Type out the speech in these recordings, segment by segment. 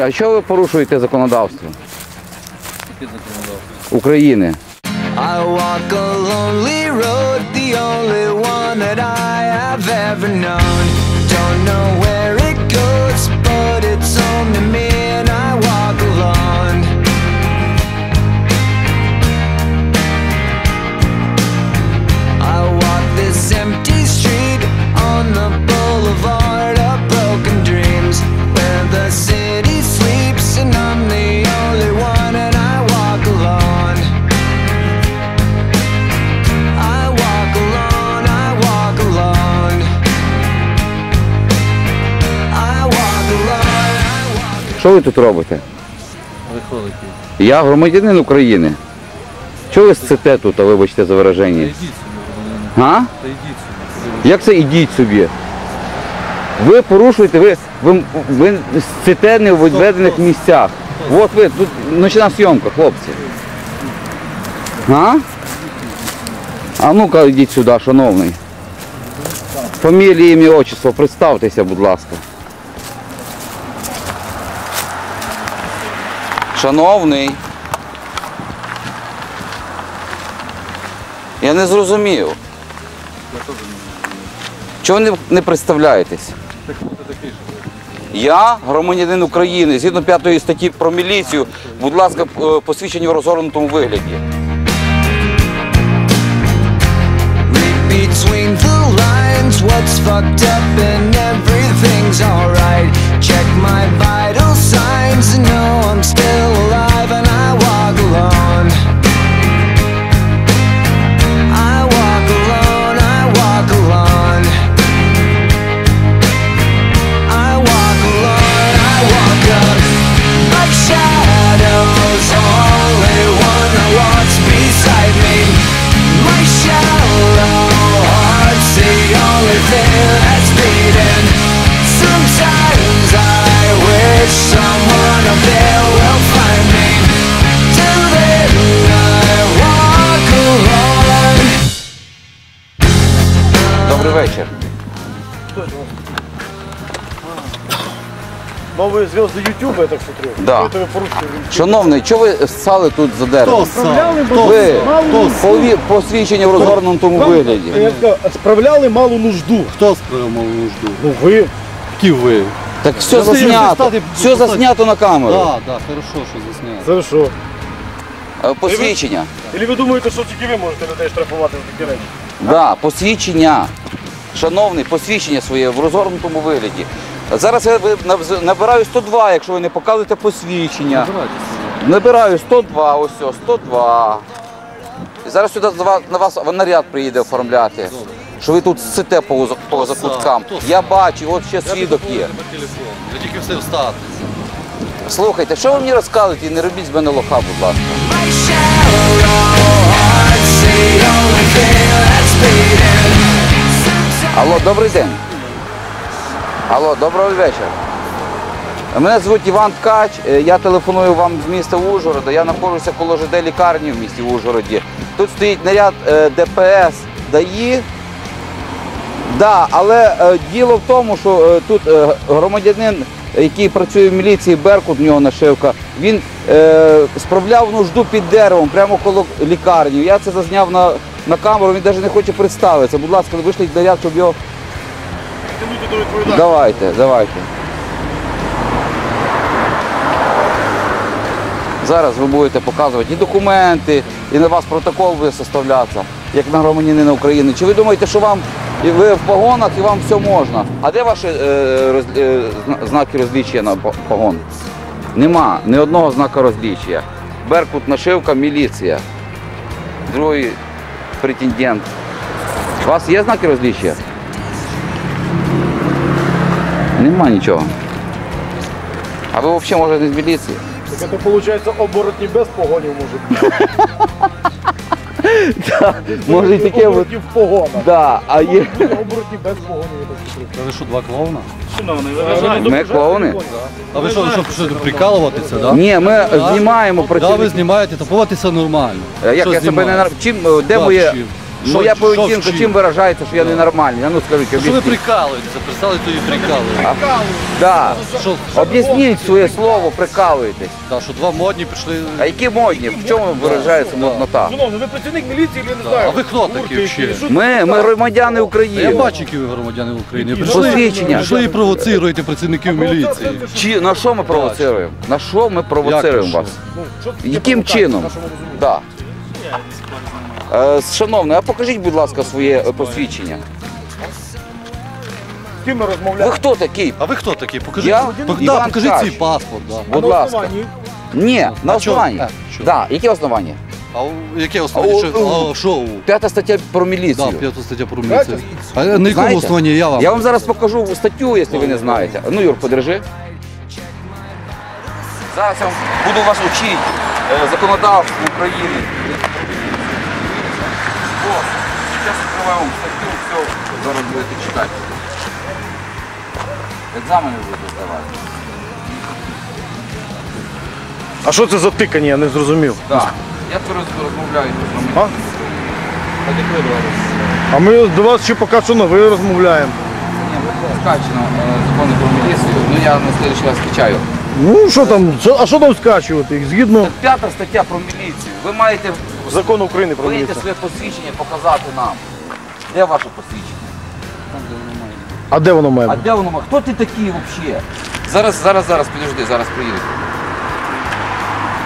А що ви порушуєте законодавство Яке законодавство? України? Що ви тут робите? Ви хто такий? Я громадянин України. Чого ви сците тут, а вибачте за Та йдіть собі. А? Та йдіть собі. Як це ідіть собі? Ви порушуєте, ви, ви, ви сците не в відведених місцях. От ви, тут ночна зйомка, хлопці. А? А ну-ка йдіть сюди, шановний. Фамілія, ім'я, отчество, представтеся, будь ласка. Шановний. Я не зрозумів. Чого ви не, представляєтесь? Я громадянин України, згідно п'ятої статті про міліцію, будь ласка, е, посвідчені в розгорнутому вигляді. What's fucked up Новые звезды Ютуба, я так смотрю. Да. Это вы по-русски Шановний, чого ви стали тут за дерево? Справляли Ви малу пові- посвідчення в розгорнутому вигляді. Я сказав, справляли малу нужду. Хто справив малу нужду? Ну ви. Які ви? Так все Я стою заснято. стати- Все заснято на камеру. Так, так, хорошо, що засняли. Хорошо. Е, Посвідчення. Или ви думаєте, що тільки ви можете людей штрафувати за такі речі? Да, посвідчення. Шановний, посвідчення своє в розгорнутому вигляді. Зараз я набираю 102, якщо ви не показуєте посвідчення. Набираю 102, ось 102. І зараз сюди на вас наряд приїде оформляти. Що ви тут сите по, по закуткам. Я бачу, от ще свідок є. Я тільки все встати. Слухайте, що ви мені розказуєте і не робіть з мене лоха, будь ласка. Алло, добрий день. Алло, доброго вечора. Мене звуть Іван Ткач, е, я телефоную вам з міста Ужгорода. Я знаходжуся коло ЖД лікарні в місті Ужгороді. Тут стоїть наряд е, ДПС ДАІ. Да, але е, діло в тому, що тут громадянин, який працює в міліції, Беркут, в нього нашивка, він справляв нужду під деревом прямо коло лікарні. Я це зазняв на, на камеру, він навіть не хоче представитися. Будь ласка, вишліть наряд, щоб його. Тягнути до відповідальності. Давайте, давайте. Зараз ви будете показувати і документи, і на вас протокол буде составлятися, як на громадянина України. Чи ви думаєте, що вам і ви в погонах і вам все можна? А де ваші е, роз, е, знаки розлічення на погон? Нема ні одного знака розлічення. Беркут, нашивка, міліція. Другий претендент. У вас є знаки розлічення? Нема нічого. А ви взагалі може не з міліції? Так это получается оборотні без погонів може бути. Може і таке. от- Оборотні в погонах. Да, а є. Оборотні без погонів, я так. Та ви що, два клоуна? Ми клоуни? А ви що, що, що прикалуватися, да? Ні, ми знімаємо Да, ви працівників. знімаєте, то поводитися нормально. Як Що я себе не знімаєте? нар- Чим, е, де Так, моє. чим? Моя що поведінка вчив? чим виражається, що я ненормальний? А ну скажіть, Що ви об'ясніть. прикалуєтеся? Пристали, то і прикалуєте. Да. Що, Об'ясніть своє слово, прикалуєтесь. да, що два модні пішли. А які модні? В чому виражається моднота? Шановний, ви працівник міліції, я не А ви хто такі що- Ми, ми громадяни Я України. бачу, які ви громадяни України. Посвідчення. Прийшли і провоцируєте працівників міліції. Чи на що ми провоцируємо? На що ми провоцируємо Як вас? Ну, що Яким чином? на що? Да. Е, Шановний, а покажіть, будь ласка, своє е, посвідчення. З ким ми Ви розмовляємо? хто такий? А ви хто такий? Покажіть, Я Пок- Іван покажіть свій паспорт. Да. А Будь на ласка. основанні? Ні, на чого? основанні. А? Да. Які основання? А у- яке основання? Що, у- а, що? у- П'ята стаття про Да, міліцію. п'ята стаття про міліцію. Знаєте? А на якому Знаєте? основанні я вам? Я вам зараз покажу статтю, якщо ви не знаєте. Ну, Юр, подержи. Зараз я вам буду вас вчити е, законодавству України. О, зараз відкриваю вам все, зараз будете читати. Екзамени будете здавати. А що це за тикання, я не зрозумів. Так. Я тут розмовляю з А? громадянами. Так як. А ми до вас ще поки що на ви розмовляємо. Ні, ви скачено е, закони про міліцію, ну я на слідчий раз скачаю. Ну що там, що- а що там скачувати? Згідно П'ята стаття про міліцію. Ви маєте закону України про вийти міліцію. своє посвідчення, показати нам. Де ваше посвідчення? А де воно має? А бути? де воно? Хто ти такий взагалі? Зараз, зараз, зараз, підожди, зараз приїду.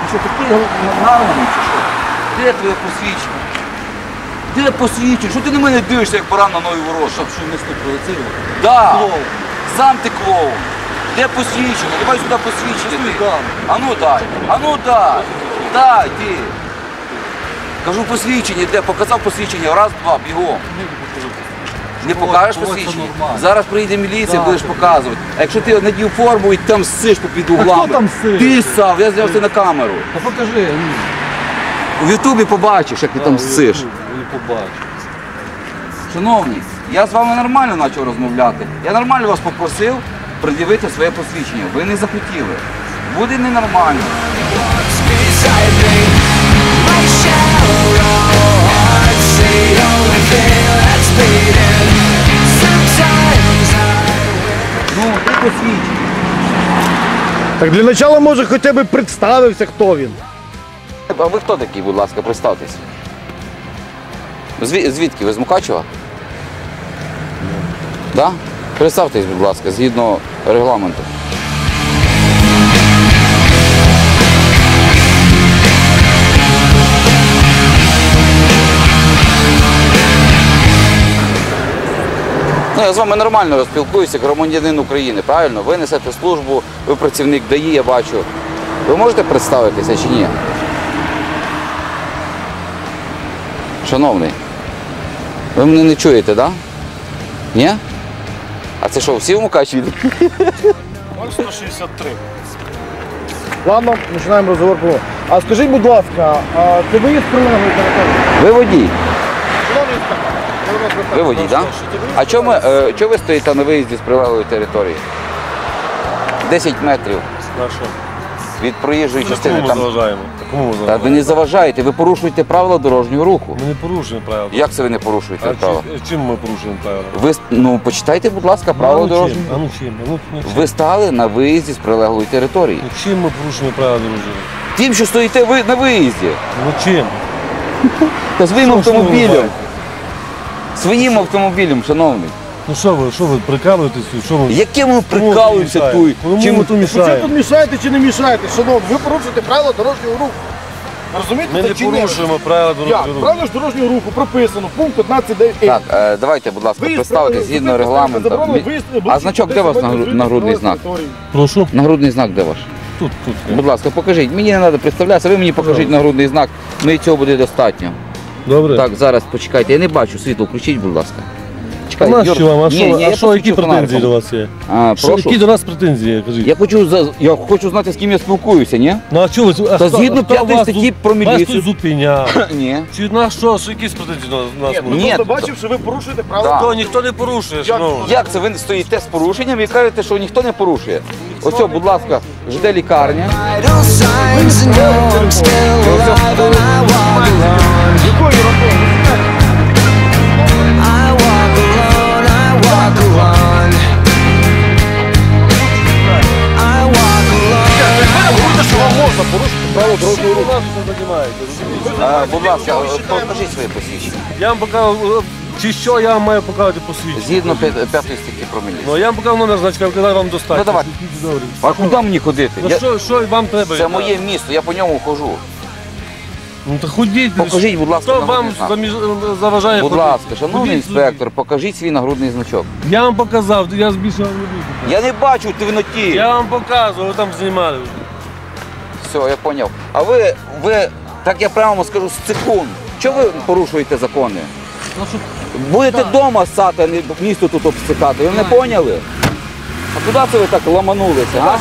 Ти що такий нагнаний чи що? Де твоє посвідчення? Де посвідчення? Що ти на мене дивишся, як баран на нові ворота? Щоб що не провоцирувати? Да. Клоун. Сам ти клоун. Де посвідчення? Давай сюди посвідчення. ти. А ну дай. А ну дай. Дай ти. Кажу посвідчення, де? Показав посвідчення. Раз, два, бігом. Не покажеш посвідчення? Зараз прийде міліція, будеш показувати. А якщо ти надів форму і там ссиш по під углами. там сиє? Ти ссав, я зняв це на камеру. Та покажи. ну. В Ютубі побачиш, як ти там ссиш. Не побачу. Шановні, я з вами нормально почав розмовляти. Я нормально вас попросив пред'явити своє посвідчення. Ви не захотіли. Буде ненормально. beside me. Так для початку може хоча б представився, хто він. А ви хто такий, будь ласка, представтесь? Зві- звідки? Ви з Мукачева? Да? Представтесь, будь ласка, згідно регламенту. Я з вами нормально розпілкуюся, як громадянин України, правильно? Ви несете службу, ви працівник ДАІ, я бачу. Ви можете представитися чи ні? Шановний, ви мене не чуєте, так? Да? Ні? А це що, всі в Мукачеві? 163. Ладно, починаємо розговор про. А скажіть, будь ласка, а це ви є з прилеглої території? Ви водій. Шановний інспектор, я до вас звертаюся. Ви водій, так? А чому, е, ви стоїте на виїзді з прилеглої території? 10 метрів від проїжджої частини. Кому ми Там... заважаємо? Кому ми Та заважаємо? ви не заважаєте, ви порушуєте правила дорожнього руху. Ми не порушуємо правила. Як це ви не порушуєте А правила? чи- чим ми порушуємо правила? Ви ну почитайте, будь ласка, правила ну дорожнього. чим? А ну чим? Ну, ну, чим? Ви стали на виїзді з прилеглої території. Ну, чим ми порушуємо правила дорожнього? руху? Тим, що стоїте ви на виїзді. Ну чим? Та своїм Що- ви автомобілем. Своїм автомобілем, шановний. Ну що ви, що ви прикалуєтесь? Що ви? Яким ви прикалуємося мішаєте? тут? Чим ви тут Ви мішаєте? тут мішаєте чи не мішаєте? Шановні, ви порушуєте правила дорожнього руху. Розумієте, Ми це не чи ні? порушуємо правила дорожнього руху. Правила ж дорожнього руху прописано, пункт 15.9. Так, е, давайте, будь ласка, представте згідно регламенту. Мі- А значок де у вас нагру- нагрудний знак? Прошу? Нагрудний знак де ваш? Тут, тут. Будь ласка, покажіть. Мені не треба представлятися, ви мені покажіть нагрудний знак. Ну і цього буде достатньо. Добре. Так, зараз почекайте. Я не бачу світло, включіть, будь ласка. А Юр- що вам? А Ні, що, ні, а я що які претензії фонариком. до вас є? А, Що, прошу. які до нас претензії, кажіть? Я хочу за я хочу знати, з ким я спілкуюся, ні? Ну а чого ви? А Та хто- згідно а хто п'ятої вас статті тут- про Вас міліцію. тут зупиняв. Ні. Чи на що? Що якісь претензії до нас Ні, ну Ні, просто то- бачив, що ви порушуєте правила. Да. То ніхто не порушує, шановні. Як це ви стоїте з порушенням і кажете, що ніхто не порушує? Ось, будь ласка, жде лікарня. vital signs and know I'm still alive and I walk alone. Якої роботи? Е, Будь ласка, е, покажіть своє посвідчення. Я вам показав, е, чи що я вам маю показати посвідчення. Згідно п'я- п'ятої статті про міліцію. Ну я вам показав номер значка, я казав вам достатньо. Ну, давай. Добре. А куди мені ходити? Ну Я- що, що вам треба? Це моє місто, я по ньому хожу. Ну то ходіть. Покажіть, будь ласка, Хто вам нагрудний знак. заміж- заважає Будь ходити? ласка, шановний Ходіть інспектор, покажіть свій нагрудний значок. Я вам показав, я збільшив вам не буду. Я не бачу в темноті. Я вам показував, ви там знімали. Все, я зрозумів. А ви, ви, так я прямо скажу, з цикун. Чого ви порушуєте закони? Ну, щоб Будете вдома ссати, а не місто тут обсикати. Ви не поняли? А куди це ви так ламанулися? А?